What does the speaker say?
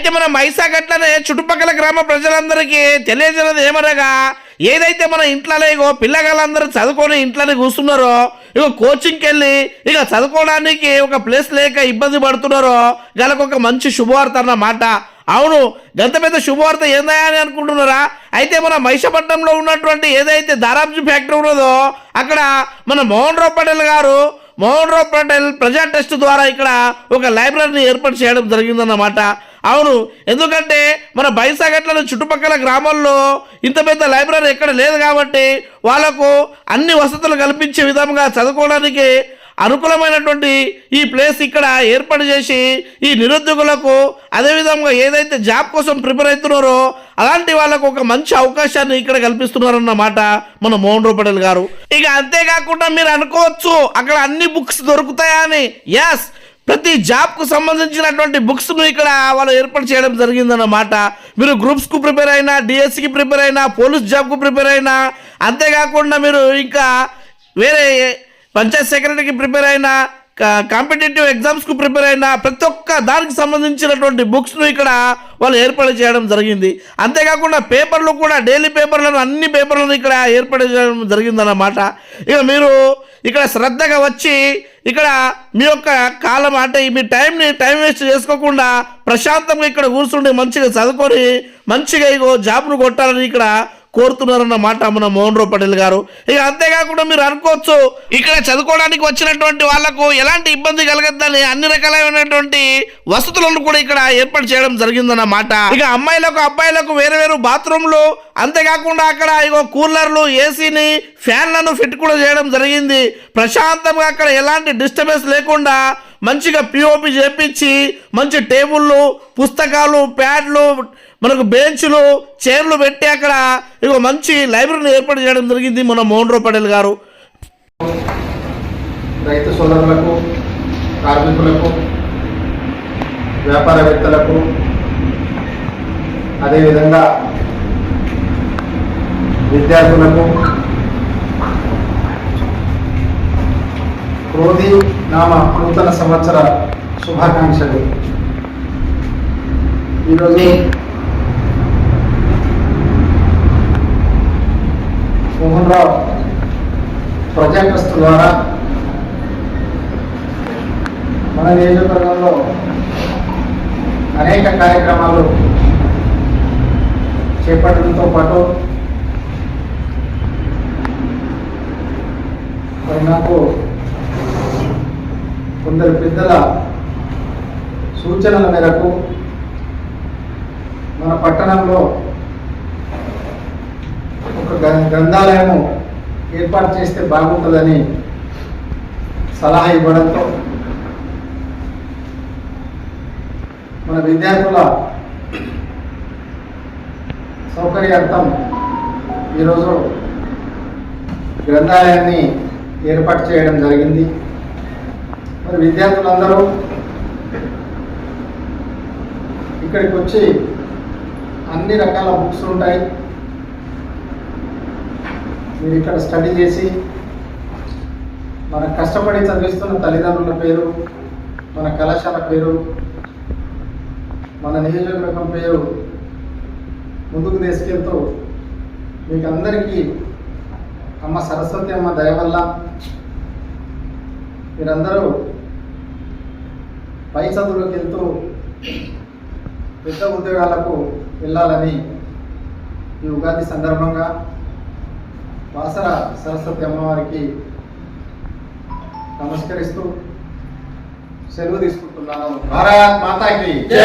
అయితే మన మైసాగట్లనే చుట్టుపక్కల గ్రామ ప్రజలందరికీ తెలియజేయదు ఏమనగా ఏదైతే మన ఇంట్లోనే ఇగో పిల్లగాళ్ళందరూ చదువుకొని ఇంట్లోనే కూర్చున్నారో ఇగో కోచింగ్కి వెళ్ళి ఇక చదువుకోవడానికి ఒక ప్లేస్ లేక ఇబ్బంది పడుతున్నారో గలకు ఒక మంచి శుభవార్త అన్నమాట. అవును గంత పెద్ద శుభవార్త ఏందా అని అనుకుంటున్నారా? అయితే మన మహిషపట్నంలో ఉన్నటువంటి ఏదైతే దారాబ్జీ ఫ్యాక్టరీ ఉన్నదో అక్కడ మన మోహన్ రావు పటేల్ గారు మోహన్ రావు పటేల్ ప్రజా టెస్ట్ ద్వారా ఇక్కడ ఒక లైబ్రరీని ఏర్పాటు చేయడం జరిగిందన్నమాట. అవును ఎందుకంటే మన బైసాగట్ల చుట్టుపక్కల గ్రామాల్లో ఇంత పెద్ద లైబ్రరీ ఎక్కడ లేదు కాబట్టి వాళ్ళకు అన్ని వసతులు కల్పించే విధంగా చదువుకోవడానికి అనుకూలమైనటువంటి ఈ ప్లేస్ ఇక్కడ ఏర్పాటు చేసి ఈ నిరుద్యోగులకు అదేవిధంగా ఏదైతే జాబ్ కోసం ప్రిపేర్ అవుతున్నారో అలాంటి వాళ్ళకు ఒక మంచి అవకాశాన్ని ఇక్కడ కల్పిస్తున్నారన్నమాట మన మోహన్ రూపడల్ గారు. ఇక అంతేకాకుండా మీరు అనుకోవచ్చు అక్కడ అన్ని బుక్స్ దొరుకుతాయా అని. ఎస్ ప్రతి జాబ్కు సంబంధించినటువంటి బుక్స్ను ఇక్కడ వాళ్ళు ఏర్పాటు చేయడం జరిగిందన్నమాట. మీరు గ్రూప్స్కు ప్రిపేర్ అయినా డిఎస్సికి ప్రిపేర్ అయినా పోలీస్ జాబ్కు ప్రిపేర్ అయినా అంతేకాకుండా మీరు ఇంకా వేరే పంచాయత్ సెక్రటరీకి ప్రిపేర్ అయినా కాంపిటేటివ్ ఎగ్జామ్స్కు ప్రిపేర్ అయిన ప్రతి ఒక్క దానికి సంబంధించినటువంటి బుక్స్ను ఇక్కడ వాళ్ళు ఏర్పాటు చేయడం జరిగింది. అంతేకాకుండా పేపర్లు కూడా డైలీ పేపర్లను అన్ని పేపర్లను ఇక్కడ ఏర్పాటు చేయడం జరిగిందన్నమాట. ఇక మీరు ఇక్కడ శ్రద్ధగా వచ్చి ఇక్కడ మీ యొక్క కాలం అంటే మీ టైంని టైం వేస్ట్ చేసుకోకుండా ప్రశాంతంగా ఇక్కడ కూర్చుండి మంచిగా చదువుకొని మంచిగా ఇగో జాబ్ను కొట్టాలని ఇక్కడ కోరుతున్నారన్నమాట మన మోహన్ రావు పటేల్ గారు. ఇక అంతేకాకుండా మీరు అనుకోవచ్చు ఇక్కడ చదువుకోవడానికి వచ్చినటువంటి వాళ్ళకు ఎలాంటి ఇబ్బంది కలగద్దని అన్ని రకాలైనటువంటి వసతులను కూడా ఇక్కడ ఏర్పాటు చేయడం జరిగిందన్నమాట ఇక అమ్మాయిలకు అబ్బాయిలకు వేరు వేరు బాత్రూమ్లు అంతేకాకుండా అక్కడ ఇగో కూలర్లు ఏసీని ఫ్యాన్లను ఫిట్ కూడా చేయడం జరిగింది. ప్రశాంతంగా అక్కడ ఎలాంటి డిస్టర్బెన్స్ లేకుండా మంచిగా పిఓపి చేపించి మంచి టేబుళ్ళు పుస్తకాలు ప్యాడ్లు మనకు బెంచ్లు చైర్లు పెట్టి అక్కడ ఇక మంచి లైబ్రరీని ఏర్పాటు చేయడం జరిగింది మన మోహన్ రావు పటేల్ గారు. రైతు సోదరులకు కార్మికులకు వ్యాపారవేత్తలకు అదేవిధంగా విద్యార్థులకు క్రోధి నామ నూతన సంవత్సర శుభాకాంక్షలు. ఈరోజు మోహన్ రావు ప్రజా ట్రస్ట్ ద్వారా మన నియోజకవర్గంలో అనేక కార్యక్రమాలు చేపట్టడంతో పాటు మరి నాకు కొందరు పెద్దల సూచనల మేరకు మన పట్టణంలో ఒక గ్రంథాలయము ఏర్పాటు చేస్తే బాగుంటుందని సలహా ఇవ్వడంతో మన విద్యార్థుల సౌకర్యార్థం ఈరోజు గ్రంథాలయాన్ని ఏర్పాటు చేయడం జరిగింది. మరి విద్యార్థులందరూ ఇక్కడికి వచ్చి అన్ని రకాల బుక్స్ ఉంటాయి. మీరు ఇక్కడ స్టడీ చేసి మన కష్టపడి చదివిస్తున్న తల్లిదండ్రుల పేరు మన కళాశాల పేరు మన నియోజకవర్గం పేరు ముందుకు తీసుకెళ్తూ మీకు అందరికీ అమ్మ సరస్వతి అమ్మ దయ వల్ల మీరందరూ పై చదువులకు వెళ్తూ పెద్ద ఉద్యోగాలకు వెళ్ళాలని ఈ ఉగాది సందర్భంగా వాసర సరస్వతి అమ్మవారికి నమస్కరిస్తూ సెలవు తీసుకుంటున్నాను భారత్ మాతాకి జై.